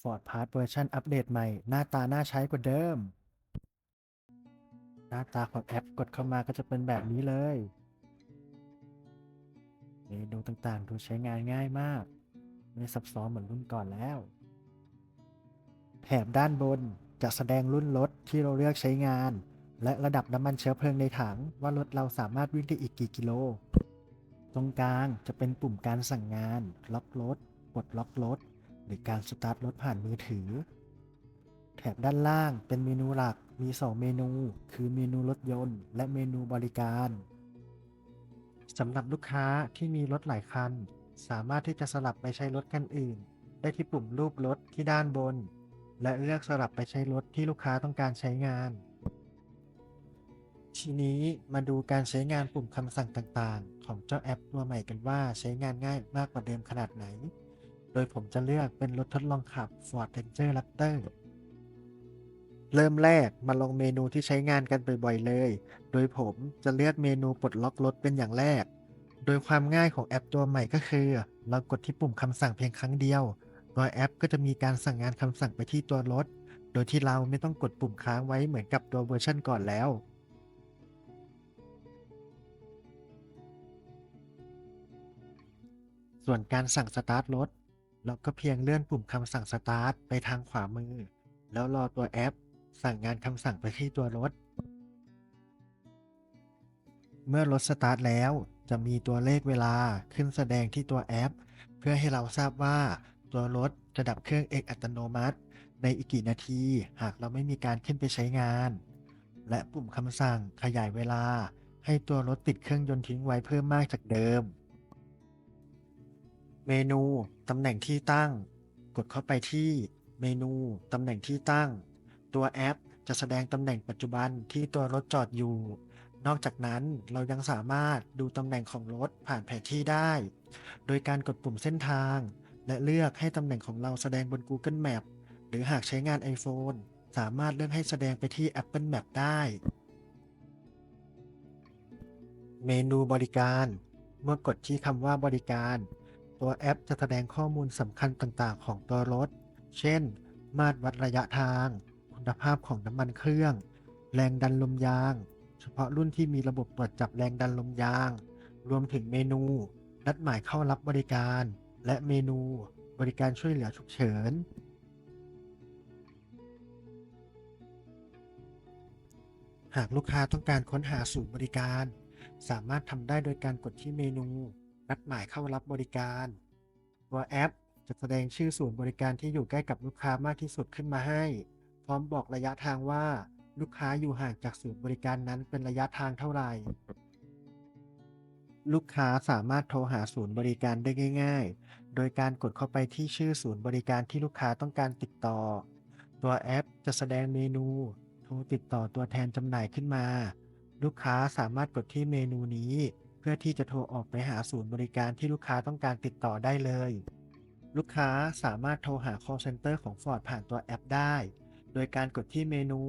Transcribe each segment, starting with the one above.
Ford Pass เวอร์ชันอัปเดตใหม่ หน้าตาน่าใช้กว่าเดิม หน้าตาของแอปกดเข้ามาก็จะเป็นแบบนี้เลยเมนูต่างๆดูใช้งานง่ายมาก ไม่ซับซ้อนเหมือนรุ่นก่อนแล้ว แถบด้านบนจะแสดงรุ่นรถที่เราเลือกใช้งาน และระดับน้ำมันเชื้อเพลิงในถัง ว่ารถเราสามารถวิ่งได้อีกกี่กิโล ตรงกลางจะเป็นปุ่มการสั่งงาน ล็อกรถ ปลดล็อกรถ หรือการสตาร์ทรถผ่านมือถือ แถบด้านล่างเป็นเมนูหลักมี 2 เมนู คือเมนูรถยนต์ และเมนูบริการสำหรับลูกค้าที่มีรถหลายคัน สามารถที่จะสลับไปใช้รถคันอื่น ได้ที่ปุ่มรูปรถที่ด้านบน และเลือกสลับไปใช้รถที่ลูกค้าต้องการใช้งาน ทีนี้มาดูการใช้งานปุ่มคำสั่งต่างๆ ของเจ้าแอปตัวใหม่กันว่าใช้งานง่ายมากกว่าเดิมขนาดไหน โดยผมจะเลือกเป็นรถทดลองขับ Ford Ranger Raptor เริ่มแรกมาลงเมนูที่ใช้งานกันบ่อยๆเลย โดยผมจะเลือกเมนูปลดล็อกรถเป็นอย่างแรก โดยความง่ายของแอปตัวใหม่ก็คือ เรากดที่ปุ่มคำสั่งเพียงครั้งเดียว โดยแอปก็จะมีการสั่งงานคำสั่งไปที่ตัวรถ โดยที่เราไม่ต้องกดปุ่มค้างไว้เหมือนกับตัวเวอร์ชันก่อนแล้วส่วนการสั่งสตาร์ทรถ เราก็เพียงเลื่อนปุ่มคำสั่งสตาร์ทไปทางขวามือ แล้วรอตัวแอป สั่งงานคำสั่งไปที่ตัวรถ เมื่อรถสตาร์ทแล้วจะมีตัวเลขเวลาขึ้นแสดงที่ตัวแอป เพื่อให้เราทราบว่าตัวรถจะดับเครื่องเองอัตโนมัติ ในอีกกี่นาทีหากเราไม่มีการขึ้นไปใช้งาน และปุ่มคำสั่งขยายเวลา ให้ตัวรถติดเครื่องยนต์ทิ้งไว้เพิ่มมากจากเดิม เมนู ตำแหน่งที่ตั้ง กดเข้าไปที่เมนู ตำแหน่งที่ตั้ง ตัวแอปจะแสดงตำแหน่งปัจจุบันที่ตัวรถจอดอยู่ นอกจากนั้นเรายังสามารถดูตำแหน่งของรถผ่านแผนที่ได้ โดยการกดปุ่มเส้นทาง และเลือกให้ตำแหน่งของเราแสดงบน Google Map หรือหากใช้งาน iPhone สามารถเลือกให้แสดงไปที่ Apple Map ได้ เมนูบริการ เมื่อกดที่คำว่าบริการ ตัวแอปจะแสดงข้อมูลสำคัญต่างๆ ของตัวรถ เช่น มาตรวัดระยะทาง คุณภาพของน้ำมันเครื่อง แรงดันลมยาง เฉพาะรุ่นที่มีระบบตรวจจับแรงดันลมยาง รวมถึงเมนู นัดหมายเข้ารับบริการ และเมนู บริการช่วยเหลือฉุกเฉิน หากลูกค้าต้องการค้นหาศูนย์บริการ สามารถทำได้โดยการกดที่เมนู นัดหมายเข้ารับบริการ ตัวแอปจะแสดงชื่อศูนย์บริการที่อยู่ใกล้กับลูกค้ามากที่สุดขึ้นมาให้ พร้อมบอกระยะทางว่าลูกค้าอยู่ห่างจากศูนย์บริการนั้นเป็นระยะทางเท่าไหร่ ลูกค้าสามารถโทรหาศูนย์บริการได้ง่าย ๆ โดยการกดเข้าไปที่ชื่อศูนย์บริการที่ลูกค้าต้องการติดต่อ ตัวแอปจะแสดงเมนู โทรติดต่อตัวแทนจำหน่ายขึ้นมา ลูกค้าสามารถกดที่เมนูนี้ เพื่อที่จะโทรออกไปหาศูนย์บริการที่ลูกค้าต้องการติดต่อได้เลย ลูกค้าสามารถโทรหา call center ของ Ford ผ่านตัวแอปได้ โดยการกดที่เมนู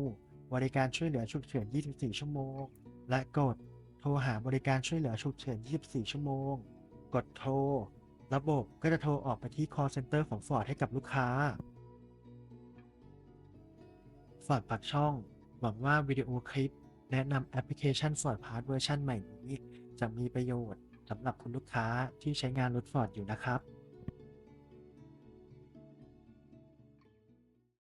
บริการช่วยเหลือฉุกเฉิน 24 ชั่วโมง และกด โทรหาบริการช่วยเหลือฉุกเฉิน 24 ชั่วโมง กดโทร ระบบก็จะโทรออกไปที่ call center ของ Ford ให้กับลูกค้า Ford ปักช่อง หวังว่าวิดีโอคลิป แนะนำแอปพลิเคชัน Ford Pass เวอร์ชันใหม่นี้ จะมีประโยชน์สำหรับคุณลูกค้าที่ใช้งานรถฟอร์ดอยู่นะครับ